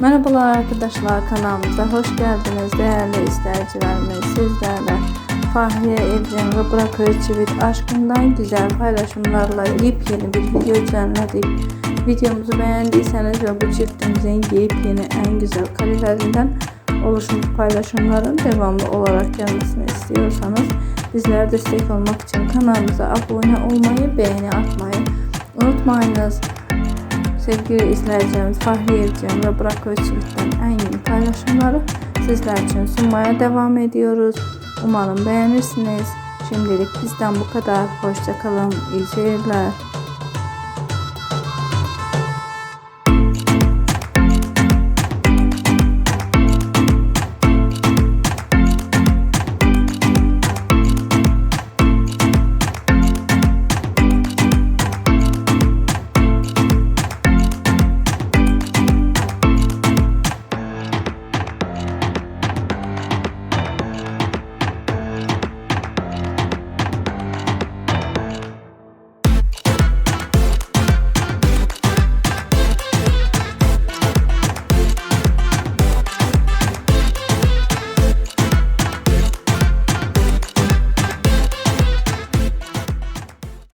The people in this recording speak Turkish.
Merhabalar arkadaşlar kanalımıza hoş geldiniz değerli izleyicilerimiz sizlerle Fahriye Evcen ve Burak Özçivit aşkından güzel paylaşımlarla yepyeni bir video düzenledik. Videomuzu beğendiyseniz ve bu çiftimizin yepyeni en güzel karelerinden oluşmuş paylaşımların devamlı olarak gelmesini istiyorsanız bizlere destek olmak için kanalımıza abone olmayı, beğeni atmayı unutmayınız. Sevgili izleyicilerimiz Fahriye Evcen ve Burak Özçivit'ten en yeni paylaşımları sizler için sunmaya devam ediyoruz. Umarım beğenirsiniz. Şimdilik bizden bu kadar. Hoşçakalın. İyi seyirler.